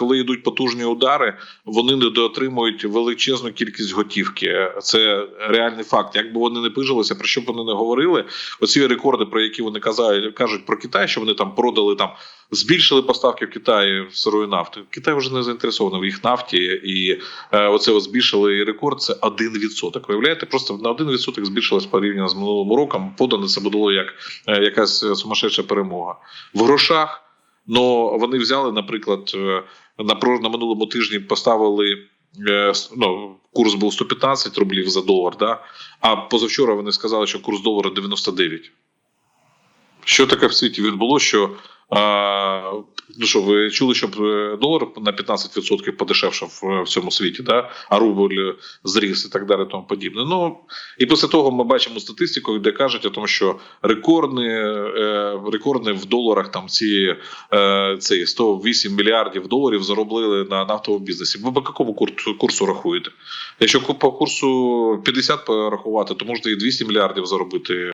коли йдуть потужні удари, вони недоотримують величезну кількість готівки. Це реальний факт. Якби вони не пижилися, про що б вони не говорили, оці рекорди, про які вони казали, кажуть про Китай, що вони там продали там. Збільшили поставки в Китаї сирої нафти. Китай вже не заінтересований в їх нафті, і е, оце збільшили рекорд. Це 1%. Виявляєте, просто на 1% збільшилось порівняно з минулим роком. Подано це було як е, якась сумасшедша перемога в грошах. Ну вони взяли, наприклад, е, на на минулому тижні поставили. е, Ну, курс був 115 рублів за долар, да? а позавчора вони сказали, що курс долара 99. Що таке в світі відбуло, що ну що, ви чули, щоб е, долар на 15% подешевшав е, в цьому світі, да? а рубль зріс і так далі, тому подібне. Ну і після того ми бачимо статистику, де кажуть о тому, що рекордні, е, рекордні в доларах там ці, е, ці 108 мільярдів доларів заробили на нафтовому бізнесі. Ви по якому курсу, рахуєте? Якщо по курсу 50 порахувати, то можна і 200 мільярдів заробити